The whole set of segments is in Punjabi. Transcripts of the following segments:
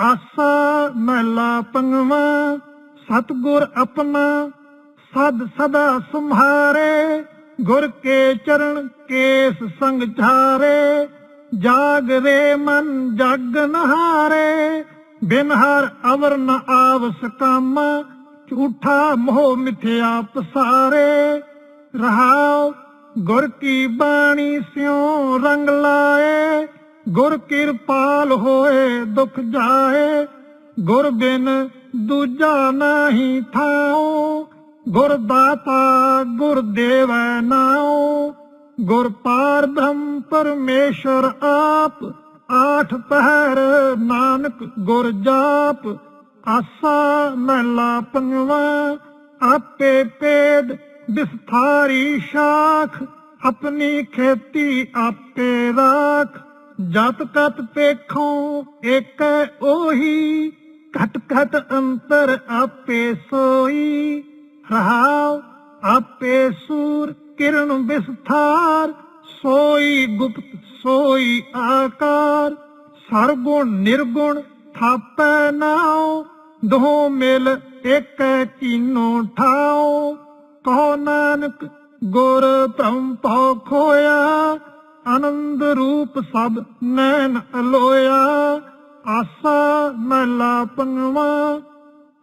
ਆਸਾ ਮਹਿਲਾ ਪੰਗਵਾ, ਸਤਗੁਰ ਆਪਣਾ, ਸਦ ਸਦਾ ਸੰਹਾਰੇ ਗੁਰ ਕੇ ਚਰਨ ਕੇਸ ਸੰਗ ਛਾਰੇ ਜਾਗ ਰੇ ਮਨ ਜਗ ਨਹਾਰੇ, ਬਿਨ ਹਰ ਅਵਰ ਨ ਆਵਸ ਕਾਮਾ, ਝੂਠਾ ਮੋਹ ਮਿਥਿਆ ਪਸਾਰੇ। ਰਹਾਉ ਗੁਰ ਕੀ ਬਾਣੀ ਸਿਉ ਰੰਗ ਲਾਏ ਗੁਰ ਕਿਰਪਾਲ ਹੋਏ, ਦੁਖ ਜਾਏ। ਗੁਰ ਬਿਨ ਦੂਜਾ ਨਹੀਂ ਥਾਉ। ਗੁਰ ਦਾਤਾ ਗੁਰ ਦੇਵੈ ਨਾਉ। ਗੁਰ ਪਾਰ ਬ੍ਰਹਮ ਪਰਮੇਸ਼ਰ ਆਪ, ਆਠ ਪਹਿਰ ਨਾਨਕ ਗੁਰ ਜਾਪ। ਆਸਾ ਮਹਿਲਾ ਪੰਜਵਾ, ਆਪੇ ਪੇਦ ਵਿਸਥਾਰੀ ਸ਼ਾਖ। ਆਪਣੀ ਖੇਤੀ ਆਪੇ ਰਾਖ। ਜਤ ਕਤ ਪੇਖੋਂ ਇੱਕ ਉਹੀ, ਘਟ ਘਟ ਅੰਤਰ ਆਪੇ ਸੋਈ। ਰਹਾਉ ਆਪੇ ਸੂਰ, ਕਿਰਨ ਵਿਸਥਾਰ, ਸੋਈ ਗੁਪਤ, ਸੋਈ ਆਕਾਰ। ਸਰਗੁਣ ਨਿਰਗੁਣ ਥਾਪੈ ਨਾਉ ਦੋ ਮਿਲ ਇੱਕ ਕੀਨੋ ਠਾਉ। ਕਹੋ ਨਾਨਕ, ਗੁਰ ਭ੍ਰਮ ਖੋਇਆ ਆਨੰਦ ਰੂਪ ਸਭ ਨੈਣ ਅਲੋਇਆ, ਆਸਾ ਮਹਿਲਾ ਪੰਗਵਾ,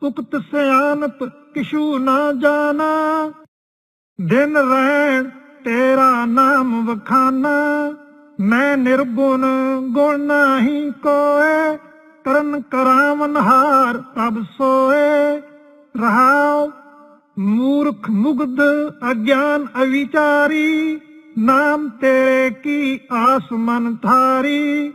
ਉਕਤ ਸਿਆਨਪ ਕਿਛੂ ਨਾ ਜਾਣਾ। ਦਿਨ ਰਹਿਣ ਤੇਰਾ ਨਾਮ ਵਖਾਨਾ, ਮੈਂ ਨਿਰਗੁਣ ਗੁਣ ਨਹੀਂ ਕੋਏ ਕਰਨ ਕਰਾਵਨ ਹਾਰ ਤਬ ਸੋਏ। ਰਹਾਉ ਮੂਰਖ ਮੁਗਧ ਅਗਿਆਨ ਅਵਿਚਾਰੀ ਨਾਮ ਤੇਰੇ ਕੀ ਆਸ ਮਨ ਥਾਰੀ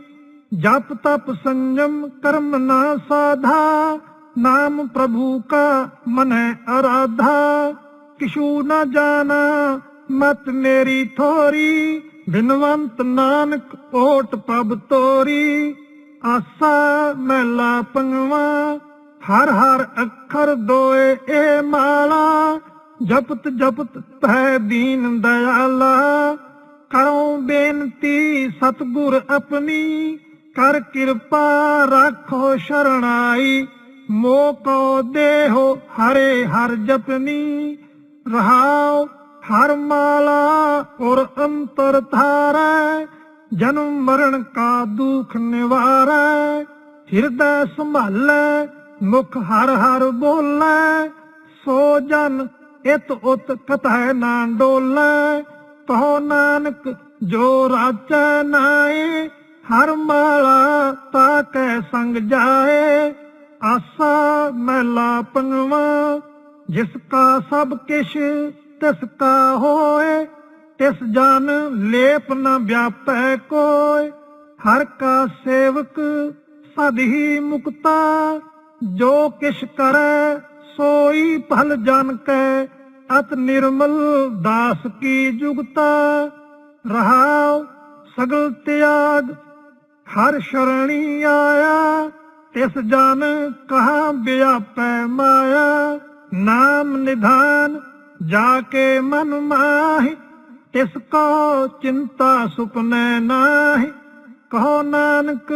ਜਪ ਤਪ ਸੰਜਮ ਕਰਮ ਨਾ ਸਾਧਾ। ਨਾਮ ਪ੍ਰਭੂ ਕਾ ਮਨੈ ਅਰਾਧਾ। ਕਿਛੂ ਨਾ ਜਾਣਾ, ਮਤ ਮੇਰੀ ਥੋਰੀ। ਬਿਨਵੰਤ ਨਾਨਕ ਓਟ ਪਬ ਤੋਰੀ। ਆਸਾ ਮਹਿਲਾ ਪੰਗਵਾ, ਹਰ ਹਰ ਅੱਖਰ ਦੋਏ ਏ ਮਾਲਾ। ਜਪਤ ਜਪਤ ਤੈ ਦੀਨ ਦਇਆਲਾ। ਕਰੋ ਬੇਨਤੀ ਸਤਗੁਰ ਆਪਣੀ, ਕਰ ਕਿਰਪਾ ਰੱਖੋ ਸ਼ਰਣਾਈ। ਮੋਕੋ ਦੇਹੋ ਹਰੇ ਹਰ ਜਪਨੀ, ਰਹਾਉ ਹਰ ਮਾਲਾ ਔਰ ਅੰਤਰ ਧਾਰੈ। ਜਨਮ ਮਰਨ ਕਾ ਦੁਖ ਨਿਵਾਰੈ, ਹਿਰਦੈ ਸੰਭਾਲੈ, ਮੁਖ ਹਰ ਹਰ ਬੋਲੈ। ਸੋ ਜਨ ਇਤ ਉਤ ਕਥੈ ਨਾ ਡੋਲੈ ਕਹੋ ਨਾਨਕ ਜੋ ਰਾਚੈ ਨਾਏ, ਹਰ ਮਾਲਾ ਤਾ ਕੈ ਸੰਗ ਜਾਏ। ਆਸਾ ਮਹਿਲਾ ਪੰਗਵਾ, ਜਿਸ ਕਾ ਸਭ ਕਿਛ ਤਿਸ ਕਾ ਹੋਏ, ਤਿਸ ਜਨ ਲੇਪ ਨ ਵਿਆਪੈ ਕੋਇ ਹਰ ਕਾ ਸੇਵਕ ਸਦ ਮੁਕਤਾ, ਜੋ ਕਿਛ ਕਰੈ ਸੋਈ ਭਲ ਜਨ ਕੈ, ਅਤ ਨਿਰਮਲ ਦਾਸ ਕੀ ਜੁਗਤਾ ਰਹਾਉ ਸਗਲ ਤਿਆਗ, ਹਰ ਸ਼ਰਣੀ ਆਇਆ। ਤਿਸ ਜਨ ਕਹਾ ਵਿਆਪੈ ਮਾਇਆ। ਨਾਮ ਨਿਧਾਨ ਜਾ ਕੇ ਮਨ ਮਾਹਿ, ਤਿਸ ਕੋ ਚਿੰਤਾ ਸੁਪਨੈ ਨਾਹਿ। ਕਹੋ ਨਾਨਕ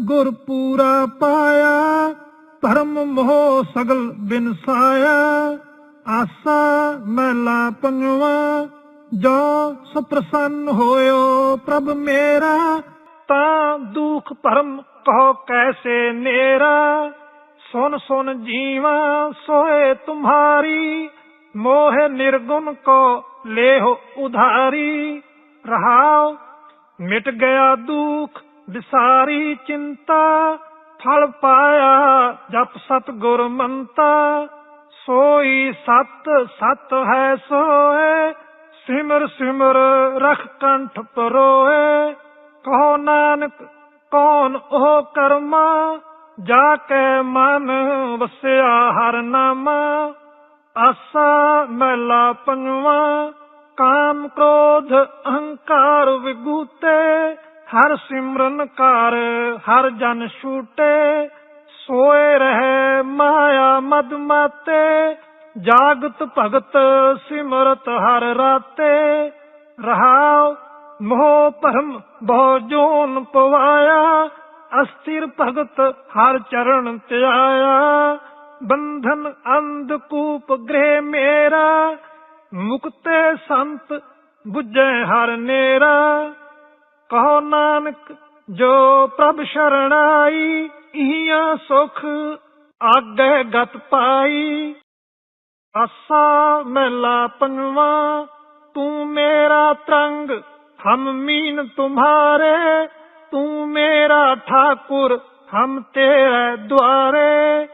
ਗੁਰ ਪੂਰਾ ਪਾਇਆ। ਧਰਮ ਮੋਹ ਸਗਲ ਬਿਨਸਾਇਆ ਆਸਾ ਮਹਿਲਾ ਪੰਜਵਾ ਜੋ ਸੁਪ੍ਰਸੰਨ ਹੋਇਓ ਪ੍ਰਭ ਮੇਰਾ। ਤਾਂ ਦੁਖ ਭਰਮ ਕਹੋ ਕੈਸੇ ਨੇਰਾ। ਸੁਨ ਸੁਨ ਜੀਵਾ ਸੋਏ ਤੁਮਹਾਰੀ ਮੋਹ ਨਿਰਗੁਣ ਕੋ ਲੇਹ ਉਧਾਰੀ। ਰਹਾਉ ਮਿਟ ਗਿਆ ਦੁਖ, ਵਿਸਾਰੀ ਚਿੰਤਾ। ਫਲ ਪਾਇਆ, ਜਪ ਸਤ ਗੁਰ ਮੰਤਾ, ਸੋਈ ਸਤ ਸਤ ਹੈ ਸੋਏ, ਸਿਮਰ ਸਿਮਰ ਰਖ ਕੰਠ ਪਰੋਏ। ਕਹੋ ਨਾਨਕ, ਕੌਣ ਉਹ ਕਰਮਾ, ਜਾ ਕੇ ਮਨ ਵਸਿਆ ਹਰ ਨਾਮਾ। ਆਸਾ ਮਹਿਲਾ ਪੰਜਵਾ, ਕਾਮ ਕ੍ਰੋਧ ਅਹੰਕਾਰ ਵਿਗੂਤੇ ਹਰ ਸਿਮਰਨ ਕਰ, ਹਰ ਜਨ ਛੂਟੇ, ਸੋਏ ਰਹੇ ਮਾਇਆ ਮਦ ਮਾਤੇ ਜਾਗਤ ਭਗਤ ਸਿਮਰਤ ਹਰ ਰਾਤੇ, ਰਹਾਉ ਮੋਹ ਭਰਮ ਬਹੁ ਜੋਨ ਪਵਾਇਆ, ਅਸਥਿਰ ਭਗਤ ਹਰ ਚਰਨ ਧਿਆਇਆ, ਬੰਧਨ ਅੰਧ ਕੂਪ ਗ੍ਰਹਿ ਮੇਰਾ, ਮੁਕਤੇ ਸੰਤ 부ਜੈ ਹਰ ਨੇਰਾ। ਕਹੋ ਨਾਨਕ, ਜੋ ਪ੍ਰਭ ਸ਼ਰਣਾਈ ਇਹਾਂ ਸੁਖ ਆਗੇ ਗਤ ਪਾਈ। ਆਸਾ ਮਹਿਲਾ ਪੰਜਵਾ ਤੂੰ ਮੇਰਾ ਤਰੰਗ, ਹਮ ਮੀਨ ਤੁਮਹਾਰੇ ਤੂੰ ਮੇਰਾ ਠਾਕੁਰ, ਹਮ ਤੇਰੇ ਦੁਆਰੇ।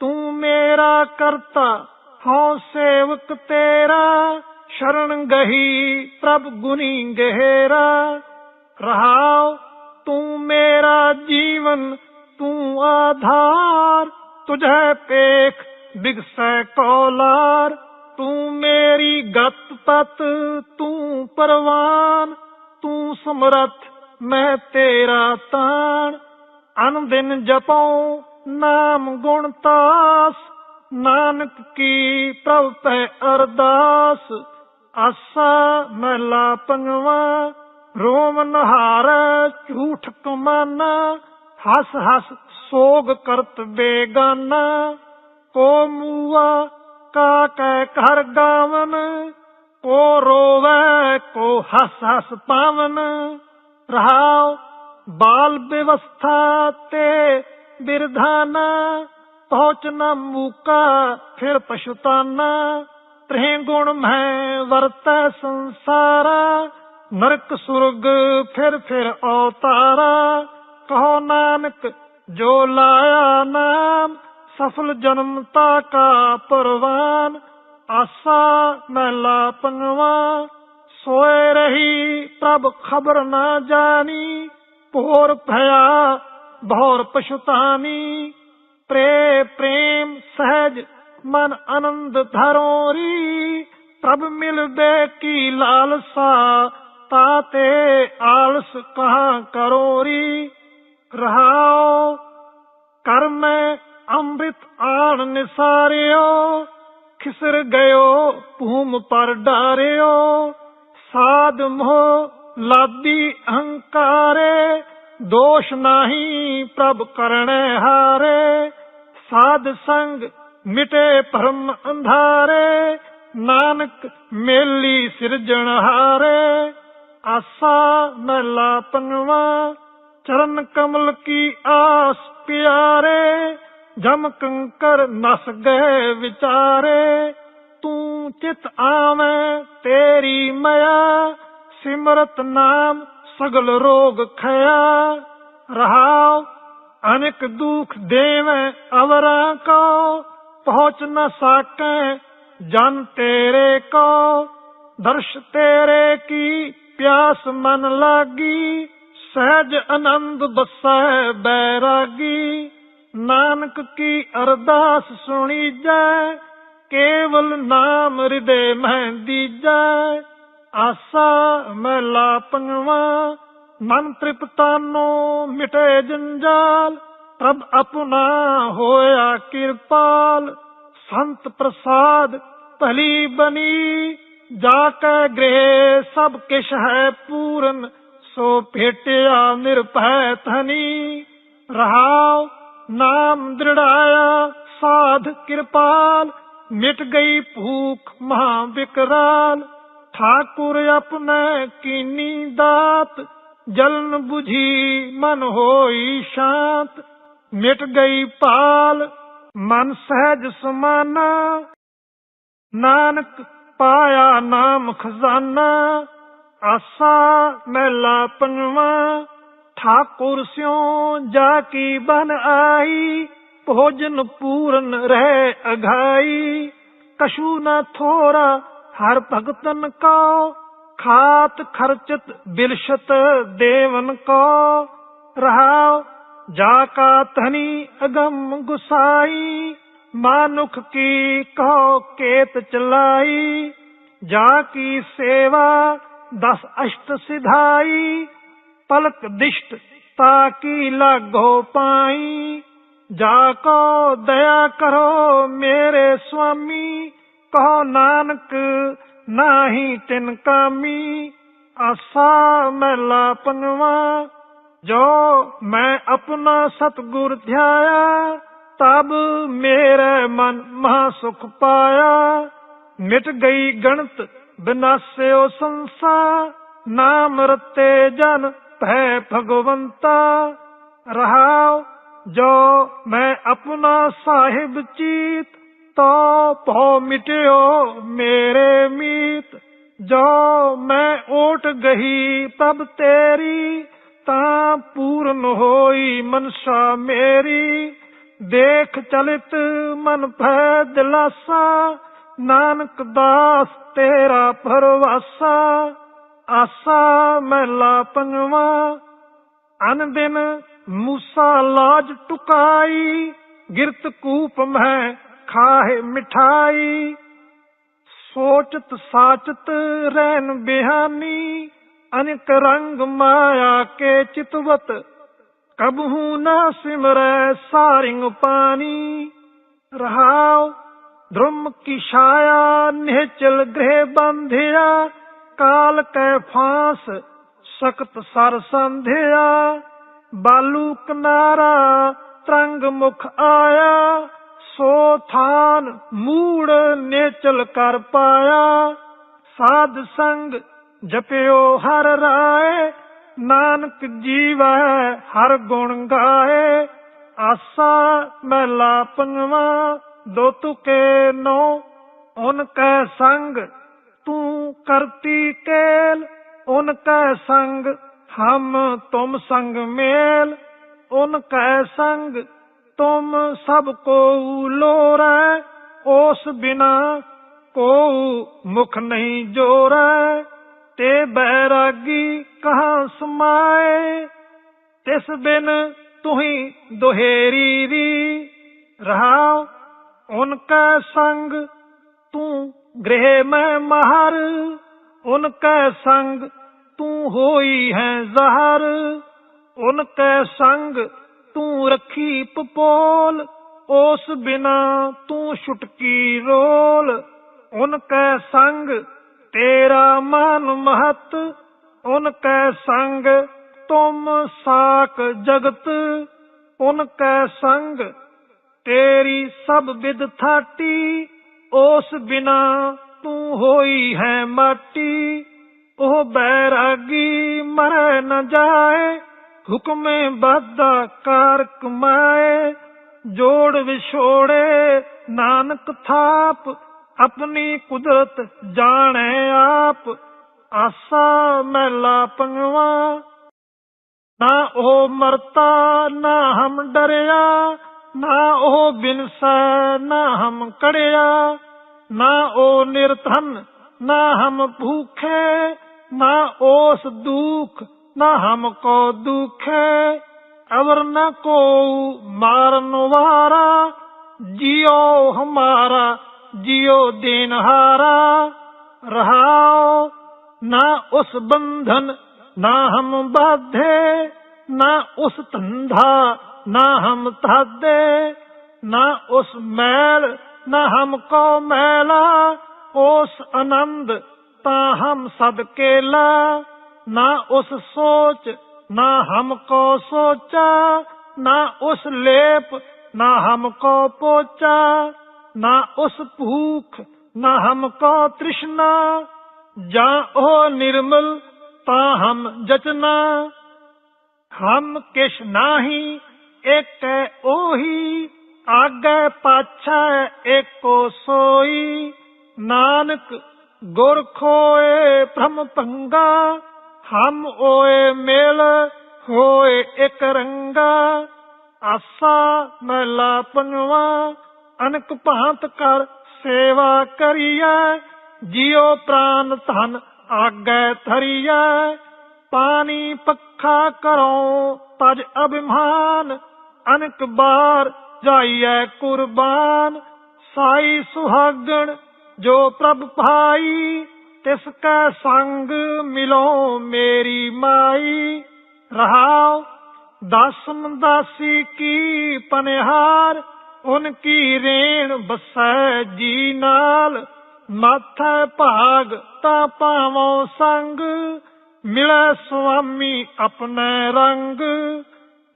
ਤੂੰ ਮੇਰਾ ਕਰਤਾ, ਹਉ ਸੇਵਕ ਤੇਰਾ। ਸ਼ਰਨ ਗਹੀ ਪ੍ਰਭ ਗੁਨੀ ਗਹਿਰਾ। ਰਹਾਉ, ਤੂੰ ਮੇਰਾ ਜੀਵਨ, ਤੂੰ ਆਧਾਰ, ਤੁਝੇ ਪੇਖ ਬਿਗਸੈ ਕੋਲਾਰ, ਤੂੰ ਮੇਰੀ ਗਤ ਪਤ ਤੂੰ ਪਰਵਾਨ, ਤੂੰ ਸਮਰਥ, ਮੈਂ ਤੇਰਾ ਤਾਣ। ਅਨ ਦਿਨ ਜਪਉ, ਨਾਮ ਗੁਣ ਤਾਸ, ਨਾਨਕ ਕੀ ਪ੍ਰਭ ਪੈ ਅਰਦਾਸ। ਆਸਾ, ਮਹਿਲਾ ਪੰਜਵਾ ਰੋਮ ਨਹਾਰ ਝੂਠ ਕਮਾਨਾ, ਹਸ ਹਸ ਸੋਗ ਕਰਤ ਬੇਗਾਨਾ, ਕੋ ਮੂਆ ਕਾ ਕੈ ਘਰ ਗਾਵਨ, ਕੋ ਰੋਵੇ ਕੋ ਹਸ ਹਸ ਪਾਵਨ। ਰਹਾਉ ਬਾਲ ਵਿਵਸਥਾ ਤੇ ਬਿਰਧਾਨਾ, ਪਹੁੰਚ ਨ ਮੂਕਾ ਫਿਰ ਪਛਤਾਨਾ। ਤ੍ਰਿਹ ਗੁਣ ਮੈਂ ਵਰਤੈ ਸੰਸਾਰਾ ਨਰਕ ਸੁਰਗ ਫਿਰ ਫਿਰ ਔਤਾਰਾ। ਕਹੋ ਨਾਨਕ, ਜੋ ਲਾਇਆ ਨਾਮ, ਸਫਲ ਜਨਮਤਾ ਕਾ ਪਰਵਾਨ। ਆਸਾ ਮਹਿਲਾ ਪੰਜਵਾ ਸੋਏ ਰਹੀ ਪ੍ਰਭ ਖਬਰ ਨਾ ਜਾਣੀ। ਭੋਰ ਭਇਆ, ਭੌਰ ਪਛਤਾਨੀ। ਪ੍ਰੇ ਪ੍ਰੇਮ ਸਹਿਜ, ਮਨ ਆਨੰਦ ਧਰੋਰੀ। ਪ੍ਰਭ ਮਿਲਦੇ ਕੀ ਲਾਲਸਾ ਤਾਤੇ ਆਲਸ ਕਹਾ ਕਰੋਰੀ? ਰਹਾਓ, ਕਰਮ ਅੰਮ੍ਰਿਤ ਆਣ ਨਿਸਾਰਿਓ। ਖਿਸਰ ਗਇਓ, ਭੂਮ ਪਰ ਡਾਰਿਓ। ਸਾਧ ਮੋਹ ਲਾਦੀ ਅਹੰਕਾਰੇ। ਦੋਸ਼ ਨਹੀਂ ਪ੍ਰਭ ਕਰਣੇ ਹਾਰੇ। ਸਾਧ ਸੰਗ ਮਿਟੇ ਭਰਮ ਅੰਧਾਰੇ। ਨਾਨਕ ਮੇਲੀ ਸਿਰਜਣਹਾਰੇ ਆਸਾ ਮਹਿਲਾ ਪੰਜਵਾ ਚਰਨ ਕਮਲ ਕੀ ਆਸ ਪਿਆਰੇ, ਜਮ ਕੰਕਰ ਨਸ ਗਏ ਵਿਚਾਰੇ। ਤੂੰ ਚਿਤ ਆਵੇਂ ਤੇਰੀ ਮਇਆ, ਸਿਮਰਤ ਨਾਮ ਸਗਲ ਰੋਗ ਖਿਆ ਰਹਾਉ, ਅਨੇਕ ਦੁਖ ਦੇਵੇਂ ਅਵਰਾ ਕੋ, ਪਹੁੰਚ ਨ ਸਾਕੈ ਜਨ ਤੇਰੇ ਕੋ। ਦਰਸ਼ ਤੇਰੇ ਕੀ ਪਿਆਸ ਮਨ ਲਾਗੀ, ਸਹਿਜ ਆਨੰਦ ਬਸੈ ਬੈਰਾਗੀ। ਨਾਨਕ ਕੀ ਅਰਦਾਸ ਸੁਣੀ ਜੈ, ਕੇਵਲ ਨਾਮ ਹਿਰਦੇ ਮਹਿ ਦੀਜੈ। ਆਸਾ ਮਹਿਲਾ ਪੰਜਵਾ ਮਨ ਤ੍ਰਿਪਤਾਨੋ ਮਿਟੇ ਜੰਜਾਲ। ਪ੍ਰਭ ਆਪਣਾ ਹੋਇਆ ਕਿਰਪਾਲ, ਸੰਤ ਪ੍ਰਸਾਦ ਭਲੀ ਬਣੀ। ਜਾ ਕੇ ਗ੍ਰਹਿ ਸਭ ਕਿਛ ਹੈ ਪੂਰਨ, ਸੋ ਭੇਟਿਆ ਨਿਰਭੈ ਧਨੀ ਰਹਾਉ, ਨਾਮ ਦ੍ਰਿੜਾਇਆ, ਸਾਧ ਕਿਰਪਾਲ, ਮਿਟ ਗਈ ਭੂਖ ਮਹਾ ਵਿਕਰਾਲ ਠਾਕੁਰ ਆਪਣੇ ਕੀਨੀ ਦਾਤ, ਜਲਨ 부ਝੀ ਮਨ ਹੋਈ ਸ਼ਾਂਤ। ਮਿਟ ਗਈ ਪਾਲ ਮਨ ਸਹਿਜ ਸਮਾਨਾ। ਨਾਨਕ ਪਾਇਆ ਨਾਮ ਖਜ਼ਾਨਾ, ਆਸਾ ਮਹਿਲਾ ਪੰਜਵਾ, ਠਾਕੁਰ ਸਿਉ ਜਾ ਕੀ ਬਨ ਆਈ, ਭੋਜਨ ਪੂਰਨ ਰਹਿ ਅਘਾਈ ਕਸ਼ੂ ਨਾ ਥੋਰਾ, ਹਰ ਭਗਤਨ ਕੋ ਖਾਤ ਖਰਚਤ ਬਿਲਸ਼ਤ ਦੇਵਨ ਕੋ ਰਹਾਉ, ਜਾ ਕਾ ਧਨੀ ਅਗਮ ਗੁਸਾਈ ਮਾਨੁਖ ਕੀ ਕਹੋ ਕੇਤ ਚਲਾਈ? ਜਾ ਕੀ ਸੇਵਾ ਦਸ ਅਸ਼ਟ ਸਿਧਾਈ? ਪਲਕ ਦਿਸ਼ਟ ਤਾਕੀ ਲਾਗੋ ਪਾਈ? ਜਾ ਕੋ ਦਇਆ ਕਰੋ ਮੇਰੇ ਸੁਆਮੀ? ਕਹੋ ਨਾਨਕ ਨਾਹੀ ਤਿਨ ਕਾਮੀ? ਆਸਾ ਮਹਿਲਾ ਪੰਜਵਾ, ਜੋ ਮੈਂ ਆਪਣਾ ਸਤਗੁਰ ਧਿਆਇਆ ਤਬ ਮੇਰੇ ਮਨ ਮਹਾ ਸੁਖ ਪਾਇਆ। ਮਿਟ ਗਈ ਗਣਤ, ਬਿਨਾਸਿਓ ਸੰਸਾ। ਨਾਮ ਰਤੇ ਜਨ ਭੈ ਭਗਵੰਤਾ। ਰਹਾਉ, ਜੋ ਮੈਂ ਆਪਣਾ ਸਾਹਿਬ ਚੀਤ, ਤੋ ਭੋ ਮਿਟਿਓ ਮੇਰੇ ਮੀਤ। ਜੋ ਮੈਂ ਓਟ ਗਈ ਤਬ ਤੇਰੀ, ਤਾਂ ਪੂਰਨ ਹੋਈ ਮਨਸਾ ਮੇਰੀ। ਦੇਖ ਚਲਿਤ ਮਨ ਭੈ ਦਿਲਾਸਾ, ਨਾਨਕ ਦਾਸ ਤੇਰਾ ਪਰਵਾਸਾ ਆਸਾ ਮਹਿਲਾ ਪੰਜਵਾ ਅਨ ਦਿਨ ਮੂਸਾ ਲਾਜ ਟੁਕਾਈ, ਗਿਰਤ ਕੂਪ ਮੈਂ ਖਾਏ ਮਿਠਾਈ। ਸੋਚਤ ਸਾਚਤ ਰਹਿਨ ਬਿਹਾਨੀ, ਅਨਕ ਰੰਗ ਮਾਇਆ ਕੇ ਚਿਤਵਤ ਕਬਹੂ ਨਾ ਸਿਮਰੈ ਸਾਰਿੰਗ ਪਾਣੀ। ਰਹਾਉ ਧਰਮ ਕੀ ਛਾਇਆ, ਨਿਹਚਲ ਗ੍ਰਹਿ ਬੰਧਿਆ। ਕਾਲ ਕੈ ਫਾਂਸ, ਸਖਤ ਸਰ ਸੰਧਿਆ। ਬਾਲੂ ਕਿਨਾਰਾ ਤਰੰਗ ਮੁਖ ਆਇਆ। ਸੋ ਥਾਨ ਮੂੜ ਨੇਚਲ ਕਰ ਪਾਇਆ। ਸਾਧ ਸੰਗ ਜਪਿਓ ਹਰ ਰਾਏ। ਨਾਨਕ ਜੀਵੈ, ਹਰ ਗੁਣ ਗਾਏ। ਆਸਾ ਮਹਿਲਾ ਪੰਜਵਾ ਦੋ ਤੁਕੇ ਨੋ। ਉਨ ਕੈ ਸੰਗ, ਤੂੰ ਕਰਤੀ ਕੇਲ। ਉਨ ਕੈ ਸੰਗ, ਹਮ ਤੁਮ ਸੰਗ ਮੇਲ। ਉਨ ਕੈ ਸੰਗ, ਤੁਮ ਸਭ ਕੋ ਲੋਰੈ। ਉਸ ਬਿਨਾ ਕੋ ਮੁਖ ਨਹੀਂ ਜੋਰੈ। ਤੇ ਬੈਰਾਗੀ ਕਹਾਂ ਸਮਾਏ, ਤਿਸ ਬਿਨ ਤੁਹੀ ਦੁਹੇਰੀ ਦੀ ਰਹਾ ਉਨ ਸੰਗ ਤੂੰ ਗ੍ਰਹਿ ਮੈਂ ਮਹਰ, ਉਨ ਸੰਗ ਤੂੰ ਹੋਈ ਹੈ ਜ਼ਹਰ। ਉਨ ਸੰਗ ਤੂੰ ਰੱਖੀ ਪਪੋਲ, ਉਸ ਬਿਨਾ ਤੂੰ ਛੁਟਕੀ ਰੋਲ। ਉਨ ਸੰਗ ਤੇਰਾ ਮਨ ਮਹਤ, ਉਨ ਕੈ ਸੰਗ, ਤੁਮ ਸਾਕ ਜਗਤ। ਉਨ ਕੈ ਸੰਗ, ਤੇਰੀ ਸਭ ਵਿਦ ਥਾਟੀ, ਉਸ ਬਿਨਾ ਤੂੰ ਹੋਈ ਹੈ ਮਾਟੀ। ਉਹ ਬੈਰਾਗੀ ਮਰ ਨ ਜਾਏ, ਹੁਕਮੇ ਬਾਦਾ ਕਾਰ ਕਮਾਏ ਜੋੜ ਵਿਛੋੜੇ ਨਾਨਕ ਥਾਪ ਆਪਣੀ ਕੁਦਰਤ ਜਾਣੇ ਆਪ ਆਸਾ ਮਹਿਲਾ ਪੰਗਵਾ ਨਾ ਉਹ ਮਰਤਾ ਨਾ ਹਮ ਡਰਿਆ ਨਾ ਉਹ ਬਿਨਸੈ ਨਾ ਹਮ ਕੜਿਆ ਨਾ ਉਹ ਨਿਰਧਨ ਨਾ ਹਮ ਭੂਖੇ ਨਾ ਉਸ ਦੁਖ ਨਾ ਹਮ ਕੋ ਦੁਖੇ ਅਵਰ ਨ ਕੋ ਮਾਰਨ ਵਾਰਾ ਜਿਉ ਹਮਾਰਾ ਜਿਉ ਦੇਨਹਾਰਾ ਰਹਾਓ ਨਾ ਉਸ ਬੰਧਨ, ਨਾ ਹਮ ਬਾਧੇ, ਨਾ ਉਸ ਧੰਧਾ, ਨਾ ਹਮ ਤਾਦੇ ਨਾ ਉਸ ਮੈਲ, ਨਾ ਹਮ ਕੋ ਮੈਲਾ, ਉਸ ਆਨੰਦ ਤਾਂ ਹਮ ਸਦ ਕੇਲਾ, ਨਾ ਉਸ ਸੋਚ, ਨਾ ਹਮ ਕੋ ਸੋਚਾ, ਨਾ ਉਸ ਲੇਪ, ਨਾ ਹਮ ਕੋ ਪੋਚਾ। ਨਾ ਉਸ ਭੂਖ, ਨਾ ਹਮ ਕੋ ਤ੍ਰਿਸ਼ਨਾ। ਜਾਂ ਉਹ ਨਿਰਮਲ, ਤਾਂ ਹਮ ਜਚਨਾ। ਹਮ ਕਿਛ ਨਾਹੀ ਇੱਕ ਉਹੀ ਆਗੇ ਪਾਛੈ ਏਕੋ ਸੋਈ। ਨਾਨਕ ਗੁਰ ਖੋਏ ਭ੍ਰਮ ਭੰਗਾ ਹਮ ਓਏ ਮੇਲ, ਹੋਏ ਇੱਕ ਰੰਗਾ। ਆਸਾ ਮਹਿਲਾ ਪੰਜਵਾ ਅਨਕ ਭਾਂਤ ਕਰ ਸੇਵਾ ਕਰੀਐ, ਜਿਉ ਪ੍ਰਾਨ ਧਨ ਆਗੇ ਥਰੀਐ ਪਾਣੀ ਪੱਖਾ ਕਰੋ ਤਜ ਅਭਿਮਾਨ, ਅਨਕ ਬਾਰ ਜਾਈਐ ਕੁਰਬਾਨ। ਸਾਈ ਸੁਹਾਗਣ ਜੋ ਪ੍ਰਭ ਭਾਈ, ਤਿਸ ਕੈ ਸੰਗ ਮਿਲੋ ਮੇਰੀ ਮਾਈ। ਰਹਾਉ, ਦਸਮ ਦਾਸੀ ਕੀ ਪਨਿਹਾਰ ਉਨ ਕੀ ਰੇਣ ਬਸੈ ਜੀ ਨਾਲ? ਮਾਥੈ ਭਾਗ ਤਾਂ ਪਾਵੋ ਸੰਗ। ਮਿਲੈ ਸੁਆਮੀ ਆਪਣੇ ਰੰਗ।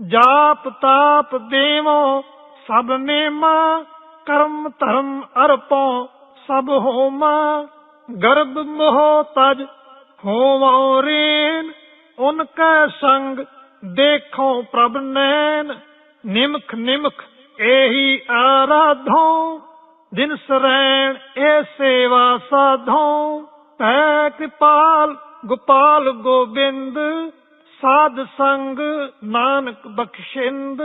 ਜਾਪ ਤਾਪ ਦੇਵੋ ਸਭ ਨੇਮਾ। ਕਰਮ ਧਰਮ ਅਰਪੋ ਸਭ ਹੋਮਾ। ਗਰਭ ਮੋਹ ਤਜ ਹੋਵੋ ਰੇਨ। ਉਨ ਕੈ ਸੰਗ ਦੇਖੋ ਪ੍ਰਭ ਨੈਣ। ਨਿਮਖ ਨਿਮਖ ਇਹੀ ਆਰਾਧੋ ਦਿਨ ਸਰੈਣ ਇਹ ਸੇਵਾ ਸਾਧੋ। ਪੈ ਕਿਪਾਲ ਗੋਪਾਲ ਗੋਬਿੰਦ, ਸਾਧ ਸੰਗ ਨਾਨਕ ਬਖਸ਼ਿੰਦ।